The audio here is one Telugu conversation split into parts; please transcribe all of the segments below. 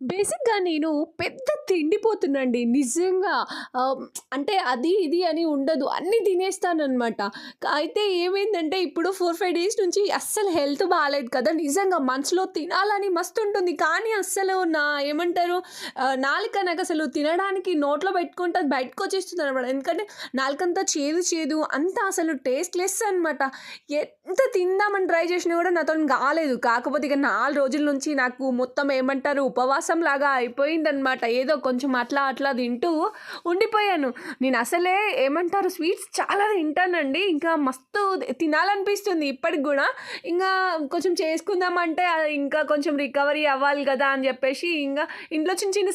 బేసిక్‌గా నేను పెద్ద తిండిపోతున్నాండి నిజంగా అంటే అది, ఇది అని ఉండదు. అన్నీ తినేస్తానమాట అయితే ఏమైందంటే ఇప్పుడు 4, 5 డేస్ నుంచి అస్సలు హెల్త్ బాగాలేదు కదా! నిజంగా మనసులో తినాలని మస్తు ఉంటుంది కానీ అస్సలు నా ఏమంటారు నాలుక నాకు అసలు తినడానికి నోట్లో పెట్టుకుంటే అది బయటకొచ్చేస్తుందనమాట. ఎందుకంటే నాలుకంతా చేదు, చేదు అంతా అసలు టేస్ట్‌లెస్ అనమాట. ఎంత తిందామని ట్రై చేసినా కూడా నాతోని కాలేదు. కాకపోతే ఇక నాలుగు రోజుల నుంచి నాకు మొత్తం ఏమంటారు ఉపవాసం లాగా అయిపోయిందనమాట. ఏదో కొంచెం అట్లా, అట్లా తింటూ ఉండిపోయాను. నేను అసలే ఏమంటారు స్వీట్స్ చాలా తింటానండి. ఇంకా మస్తు తినాలనిపిస్తుంది ఇప్పటికి కూడా ఇంకా కొంచెం చేసుకుందామంటే అది ఇంకా కొంచెం రికవరీ అవ్వాలి కదా అని చెప్పేసి ఇంకా ఇంట్లో చిన్న, చిన్న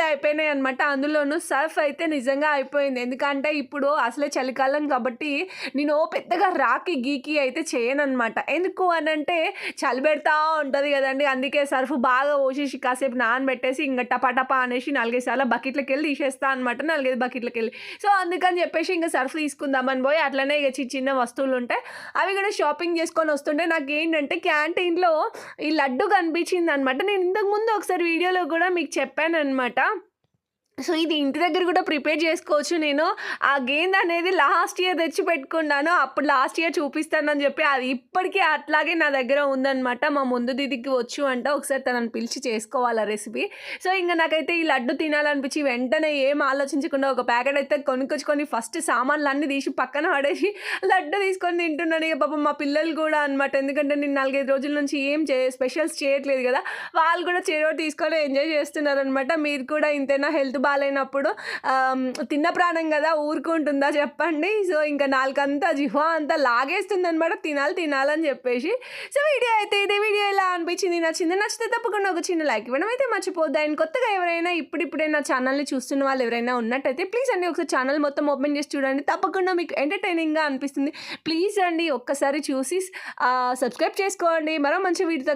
అయిపోయినాయి అనమాట అందులోనూ సర్ఫ్ అయితే నిజంగా అయిపోయింది. ఎందుకంటే ఇప్పుడు అసలే చలికాలం కాబట్టి నేను పెద్దగా రాకి, గీకి అయితే చేయనమాట ఎందుకు అనంటే చలి పెడతా ఉంటుంది కదండి అందుకే సర్ఫ్ బాగా పోసేసి కాసేపు నానబెట్టేసి ఇంకా టపా టపా అనేసి 4, 5 బకెట్లకి వెళ్ళి తీసేస్తా అనమాట. 4, 5 బకెట్లకెళ్ళి. సో, అందుకని చెప్పేసి ఇంకా సర్ఫ్ తీసుకుందామని పోయి అట్లనే ఇక చిన్న, చిన్న వస్తువులు ఉంటాయి అవి కూడా షాపింగ్ చేసుకొని వస్తుంటే నాకు ఏంటంటే క్యాంటీన్‌లో ఈ లడ్డు కనిపించిందనమాట. నేను ఇంతకుముందు ఒకసారి వీడియోలో కూడా మీకు చెప్పాననమాట. సో, ఇది ఇంటి దగ్గర కూడా ప్రిపేర్ చేసుకోవచ్చు నేను. ఆ గేంద్ అనేది లాస్ట్ ఇయర్ తెచ్చి పెట్టుకున్నాను. అప్పుడు లాస్ట్ ఇయర్ చూపిస్తానని చెప్పి అది ఇప్పటికీ అట్లాగే నా దగ్గర ఉందనమాట. మా ముందు దీదికి వచ్చు అంట. ఒకసారి తనని పిలిచి చేసుకోవాలి ఆ రెసిపీ. సో, ఇంకా నాకైతే ఈ లడ్డు తినాలనిపించి వెంటనే ఏం ఆలోచించకుండా ఒక ప్యాకెట్ అయితే కొనుక్కొచ్చుకొని ఫస్ట్ సామాన్లు అన్నీ తీసి పక్కన పడేసి లడ్డు తీసుకొని తింటున్నాను. ఇక పాపం మా పిల్లలు కూడా అనమాట. ఎందుకంటే నేను 4, 5 రోజుల నుంచి ఏం చే స్పెషల్స్ చేయట్లేదు కదా వాళ్ళు కూడా చెరువు తీసుకొని ఎంజాయ్ చేస్తున్నారనమాట. మీరు కూడా ఇంతైనా హెల్త్ బాగాలేనప్పుడు తిన్న ప్రాణం కదా ఊరుకుంటుందా చెప్పండి. సో, ఇంకా నాలుకంతా జిహ్వా అంతా లాగేస్తుందనమాట. తినాలి, తినాలని చెప్పేసి సో, వీడియో అయితే ఇదే వీడియో ఎలా అనిపించింది? నచ్చింది నచ్చితే తప్పకుండా ఒక చిన్న లైక్ ఇవ్వడం అయితే మర్చిపోద్దు అండ్ కొత్తగా ఎవరైనా ఇప్పుడిప్పుడే నా ఛానల్‌ని చూస్తున్న వాళ్ళు ఎవరైనా ఉన్నట్టయితే ప్లీజ్ అండి ఒకసారి ఛానల్ మొత్తం ఓపెన్ చేసి చూడండి. తప్పకుండా మీకు ఎంటర్‌టైనింగ్‌గా అనిపిస్తుంది. ప్లీజ్ అండి ఒక్కసారి చూసి సబ్స్క్రైబ్ చేసుకోండి. మరో మంచి వీడితో